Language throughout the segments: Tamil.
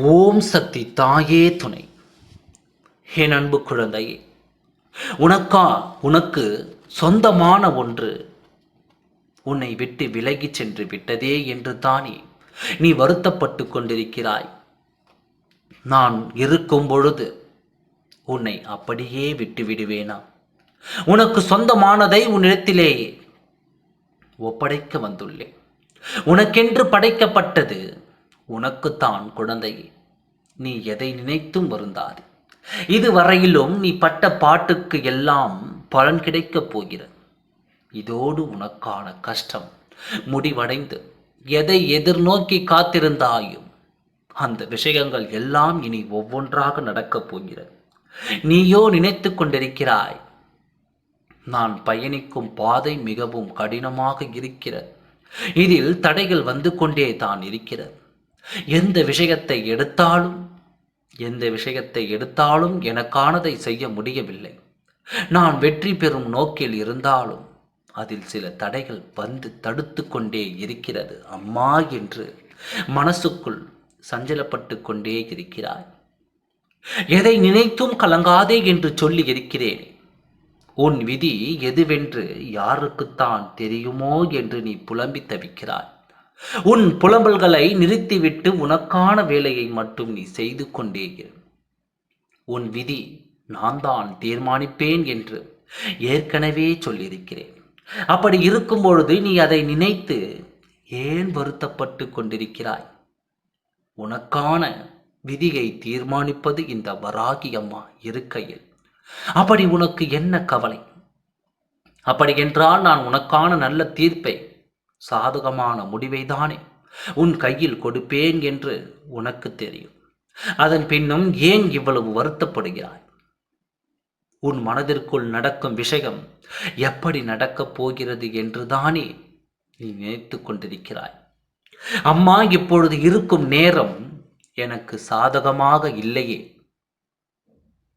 ஓம் சக்தி தாயே துணை. என் அன்பு குழந்தையே உனக்கா உனக்கு சொந்தமான ஒன்று. உன்னை விட்டு விலகிச் சென்று விட்டதே என்று தானே நீ வருத்தப்பட்டு கொண்டிருக்கிறாய். நான் இருக்கும் பொழுது உன்னை அப்படியே விட்டு விடுவேனா? உனக்கு சொந்தமானதை உன்னிடத்திலேயே ஒப்படைக்க வந்துள்ளேன். உனக்கென்று படைக்கப்பட்டது உனக்குத்தான் குழந்தையே நீ எதை நினைத்தும் வருந்தாது. இதுவரையிலும் நீ பட்ட பாட்டுக்கு எல்லாம் பலன் கிடைக்கப் போகிறது. இதோடு உனக்கான கஷ்டம் முடிவடைந்து எதை எதிர்நோக்கி காத்திருந்தாயும் அந்த விஷயங்கள் எல்லாம் இனி ஒவ்வொன்றாக நடக்கப் போகிறது. நீயோ நினைத்து கொண்டிருக்கிறாய் நான் பயணிக்கும் பாதை மிகவும் கடினமாக இருக்கிறது. இதில் தடைகள் வந்து கொண்டே தான் இருக்கிறது. எந்த விஷயத்தை எடுத்தாலும் எந்த விஷயத்தை எடுத்தாலும் எனக்கானதை செய்ய முடியவில்லை. நான் வெற்றி பெறும் நோக்கில் இருந்தாலும் அதில் சில தடைகள் வந்து தடுத்து கொண்டே இருக்கிறது. அம்மா என்று மனசுக்குள் சஞ்சலப்பட்டு கொண்டே இருக்கிறாய். எதை நினைத்தும் கலங்காதே என்று சொல்லி இருக்கிறேன். உன் விதி எதுவென்று யாருக்குத்தான் தெரியுமோ என்று நீ புலம்பி தவிக்கிறாய். உன் புலம்பல்களை நிறுத்திவிட்டு உனக்கான வேலையை மட்டும் நீ செய்து கொண்டே இரு. உன் விதி நான் தான் தீர்மானிப்பேன் என்று ஏற்கனவே சொல்லியிருக்கிறேன். அப்படி இருக்கும் பொழுது நீ அதை நினைத்து ஏன் வருத்தப்பட்டு கொண்டிருக்கிறாய்? உனக்கான விதியை தீர்மானிப்பது இந்த வராகி அம்மா இருக்கையில். அப்படி உனக்கு என்ன கவலை? அப்படி என்றால் நான் உனக்கான நல்ல தீர்ப்பை சாதகமான முடிவை தானே உன் கையில் கொடுப்பேன் என்று உனக்கு தெரியும். அதன் பின்னும் ஏன் இவ்வளவு வருத்தப்படுகிறாய்? உன் மனதிற்குள் நடக்கும் விஷயம் எப்படி நடக்கப் போகிறது என்று தானே நீ நினைத்து கொண்டிருக்கிறாய். அம்மா இப்பொழுது இருக்கும் நேரம் எனக்கு சாதகமாக இல்லையே.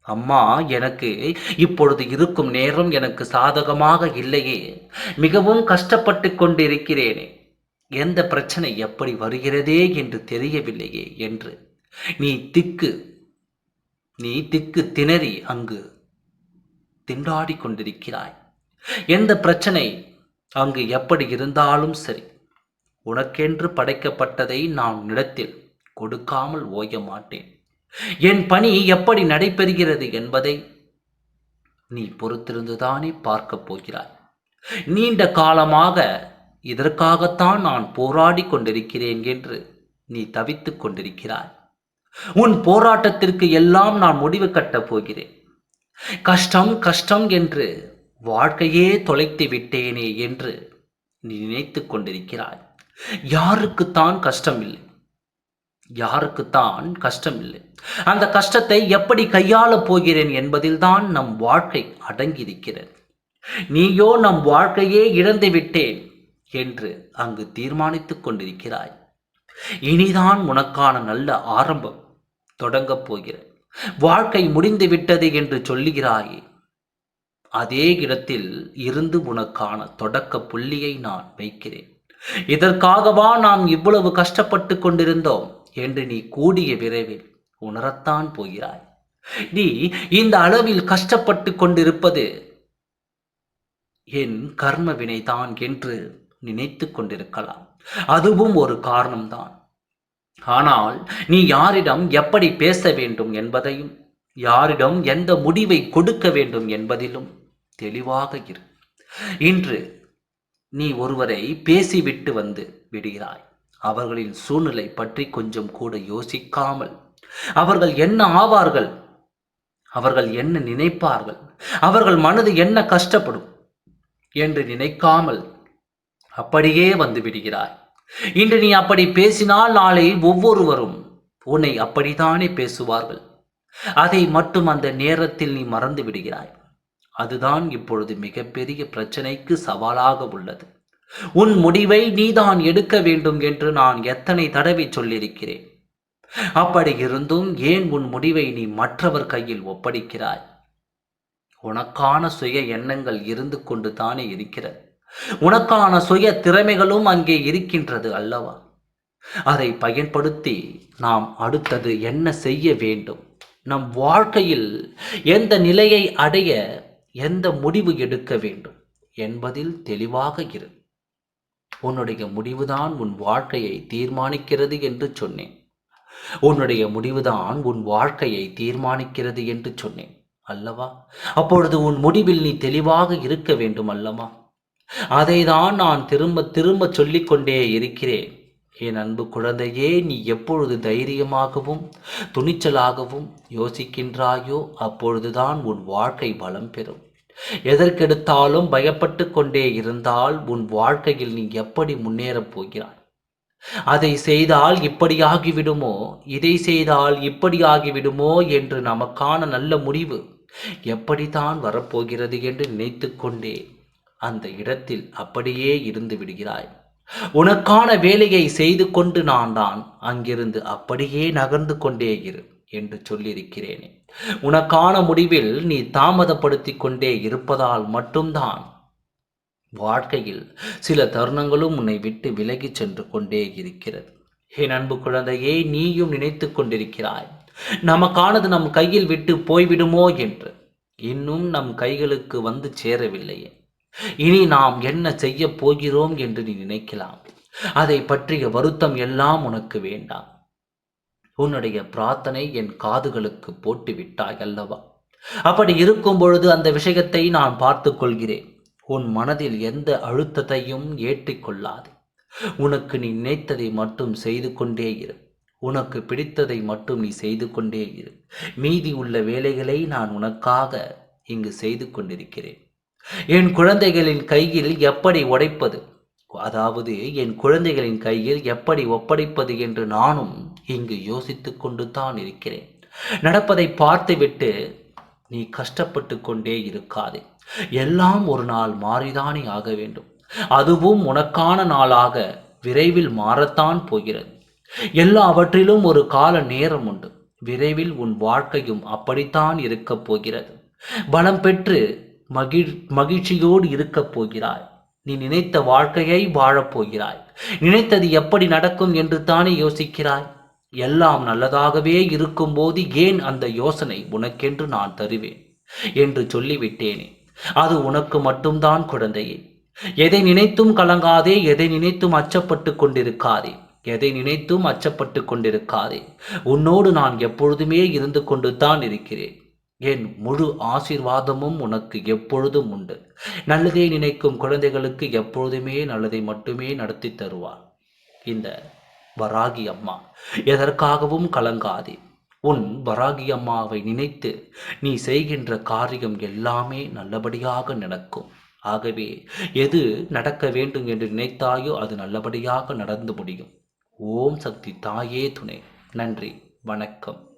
அம்மா எனக்கு இப்பொழுது இருக்கும் நேரம் எனக்கு சாதகமாக இல்லையே. மிகவும் கஷ்டப்பட்டு கொண்டிருக்கிறேனே. எந்த பிரச்சனை எப்படி வருகிறதே என்று தெரியவில்லையே என்று. நீ திக்கு நீ திக்கு திணறி அங்கு திண்டாடி கொண்டிருக்கிறாய். எந்த பிரச்சனை அங்கு எப்படி இருந்தாலும் சரி. உனக்கென்று படைக்கப்பட்டதை நான் நிலத்தில் கொடுக்காமல் ஓய மாட்டேன். என் பணி எப்படி நடைபெறுகிறது என்பதை நீ பொறுத்திருந்துதானே பார்க்கப் போகிறாய். நீண்ட காலமாக இதற்காகத்தான் நான் போராடி கொண்டிருக்கிறேன் என்று நீ தவித்துக் கொண்டிருக்கிறாய். உன் போராட்டத்திற்கு எல்லாம் நான் முடிவு கட்டப் போகிறேன். கஷ்டம் கஷ்டம் என்று வாழ்க்கையே தொலைத்து விட்டேனே என்று நீ நினைத்துக் கொண்டிருக்கிறாய். யாருக்குத்தான் கஷ்டம் இல்லை யாருக்குத்தான் கஷ்டம் இல்லை அந்த கஷ்டத்தை எப்படி கையாளப் போகிறேன் என்பதில்தான் நம் வாழ்க்கை அடங்கியிருக்கிறது. நீயோ நம் வாழ்க்கையே இழந்து விட்டேன் என்று அங்கு தீர்மானித்துக் கொண்டிருக்கிறாய். இனிதான் உனக்கான நல்ல ஆரம்பம் தொடங்கப் போகிற வாழ்க்கை முடிந்து விட்டது என்று சொல்லுகிறாயே. அதே இடத்தில் இருந்து உனக்கான தொடக்க புள்ளியை நான் வைக்கிறேன். இதற்காகவா நாம் இவ்வளவு கஷ்டப்பட்டு கொண்டிருந்தோம்? என்று நீ கூடிய விரைவில் உணரத்தான் போகிறாய். நீ இந்த அளவில் கஷ்டப்பட்டு கொண்டிருப்பது என் கர்ம வினைதான் என்று நினைத்து கொண்டிருக்கலாம். அதுவும் ஒரு காரணம்தான். ஆனால் நீ யாரிடம் எப்படி பேச வேண்டும் என்பதையும் யாரிடம் எந்த முடிவை கொடுக்க வேண்டும் என்பதிலும் தெளிவாக இரு. இன்று நீ ஒருவரை பேசிவிட்டு வந்து விடுகிறாய். அவர்களின் சூழ்நிலை பற்றி கொஞ்சம் கூட யோசிக்காமல் அவர்கள் என்ன ஆவார்கள்? அவர்கள் என்ன நினைப்பார்கள்? அவர்கள் மனது என்ன கஷ்டப்படும்? என்று நினைக்காமல் அப்படியே வந்து விடுகிறாய். இன்று நீ அப்படி பேசினால் நாளை ஒவ்வொருவரும் உன்னை அப்படித்தானே பேசுவார்கள். அதை மட்டும் அந்த நேரத்தில் நீ மறந்து விடுகிறாய். அதுதான் இப்பொழுது மிகப்பெரிய பிரச்சனைக்கு சவாலாக உள்ளது. உன் முடிவை நீதான் எடுக்க வேண்டும் என்று நான் எத்தனை தடவை சொல்லியிருக்கிறேன். அப்படி இருந்தும் ஏன் உன் முடிவை நீ மற்றவர் கையில் ஒப்படைக்கிறாய்? உனக்கான சுய எண்ணங்கள் இருந்து கொண்டு தானே இருக்கிறது. உனக்கான சுய திறமைகளும் அங்கே இருக்கின்றது அல்லவா? அதை பயன்படுத்தி நாம் அடுத்தது என்ன செய்ய வேண்டும்? நம் வாழ்க்கையில் எந்த நிலையை அடைய எந்த முடிவு எடுக்க வேண்டும் என்பதில் தெளிவாக இரு. உன்னுடைய முடிவுதான் உன் வாழ்க்கையை தீர்மானிக்கிறது என்று சொன்னேன். உன்னுடைய முடிவுதான் உன் வாழ்க்கையை தீர்மானிக்கிறது என்று சொன்னேன். அல்லவா? அப்பொழுது உன் முடிவில் நீ தெளிவாக இருக்க வேண்டும் அல்லவா? அதைதான் நான் திரும்ப திரும்ப சொல்லிக்கொண்டே இருக்கிறேன். என் அன்பு குழந்தையே நீ எப்பொழுது தைரியமாகவும் துணிச்சலாகவும் யோசிக்கின்றாயோ அப்பொழுதுதான் உன் வாழ்க்கை பலம் பெறும். எதற்கெடுத்தாலும் பயப்பட்டு கொண்டே இருந்தால் உன் வாழ்க்கையில் நீ எப்படி முன்னேறப் போகிறாய்? அதை செய்தால் இப்படியாகிவிடுமோ இதை செய்தால் இப்படியாகிவிடுமோ என்று நமக்கான நல்ல முடிவு எப்படித்தான் வரப்போகிறது என்று நினைத்து கொண்டே அந்த இடத்தில் அப்படியே இருந்து விடுகிறாய். உனக்கான வேலையை செய்து கொண்டு நான் தான் அங்கிருந்து அப்படியே நகர்ந்து கொண்டே இரு என்று சொல்லியிருக்கிறேனே. உனக்கான முடிவில் நீ தாமதப்படுத்தி கொண்டே இருப்பதால் மட்டும்தான். வாழ்க்கையில் சில தருணங்களும் உன்னை விட்டு விலகி சென்று கொண்டே இருக்கிறது. என் அன்பு குழந்தையே நீயும் நினைத்து கொண்டிருக்கிறாய். நமக்கானது நம் கையில் விட்டு போய்விடுமோ என்று. இன்னும் நம் கைகளுக்கு வந்து சேரவில்லையே. இனி நாம் என்ன செய்ய போகிறோம் என்று நீ நினைக்கலாம். அதை பற்றிய வருத்தம் எல்லாம் உனக்கு வேண்டாம். உன்னுடைய பிரார்த்தனை என் காதுகளுக்கு போட்டு விட்டாய் அல்லவா? அப்படி இருக்கும் பொழுது அந்த விஷயத்தை நான் பார்த்து கொள்கிறேன் உன் மனதில் எந்த அழுத்தத்தையும் ஏற்றிக்கொள்ளாது. உனக்கு நீ நினைத்ததை மட்டும் செய்து கொண்டே இரு. உனக்கு பிடித்ததை மட்டும் நீ செய்து கொண்டே இரு. மீதி உள்ள வேலைகளை நான் உனக்காக இங்கு செய்து கொண்டிருக்கிறேன். என் குழந்தைகளின் கையில் எப்படி உடைப்பது? அதாவது என் குழந்தைகளின் கையில் எப்படி ஒப்படைப்பது என்று நானும் இங்கு யோசித்து கொண்டு தான் இருக்கிறேன். நடப்பதை பார்த்துவிட்டு நீ கஷ்டப்பட்டு கொண்டே இருக்காதே. எல்லாம் ஒரு நாள் மாறிதானே ஆக வேண்டும். அதுவும் உனக்கான நாளாக விரைவில் மாறத்தான் போகிறது. எல்லாவற்றிலும் ஒரு கால நேரம் உண்டு. விரைவில் உன் வாழ்க்கையும் அப்படித்தான் இருக்கப் போகிறது. பலம் பெற்று மகிழ் மகிழ்ச்சியோடு இருக்கப் போகிறாய். நீ நினைத்த வாழ்க்கையை வாழப்போகிறாய் நினைத்தது எப்படி நடக்கும் என்று தானே யோசிக்கிறாய். எல்லாம் நல்லதாகவே இருக்கும்போது ஏன் அந்த யோசனை உனக்கென்று நான் தருவேன்? என்று சொல்லிவிட்டேனே. அது உனக்கு மட்டும்தான் குழந்தையே. எதை நினைத்தும் கலங்காதே எதை நினைத்தும் அச்சப்பட்டு கொண்டிருக்காதே. எதை நினைத்தும் அச்சப்பட்டு கொண்டிருக்காதே. உன்னோடு நான் எப்பொழுதுமே இருந்து கொண்டு தான் இருக்கிறேன். என் முழு ஆசீர்வாதமும் உனக்கு எப்பொழுதும் உண்டு. நல்லதே நினைக்கும் குழந்தைகளுக்கு எப்பொழுதுமே நல்லதை மட்டுமே நடத்தி தருவார். இந்த வராகி அம்மா எதற்காகவும் கலங்காதே. உன் வராகி அம்மாவை நினைத்து நீ செய்கின்ற காரியம் எல்லாமே நல்லபடியாக நடக்கும். ஆகவே எது நடக்க வேண்டும் என்று நினைத்தாயோ அது நல்லபடியாக நடந்து முடியும். ஓம் சக்தி தாயே துணை. நன்றி வணக்கம்.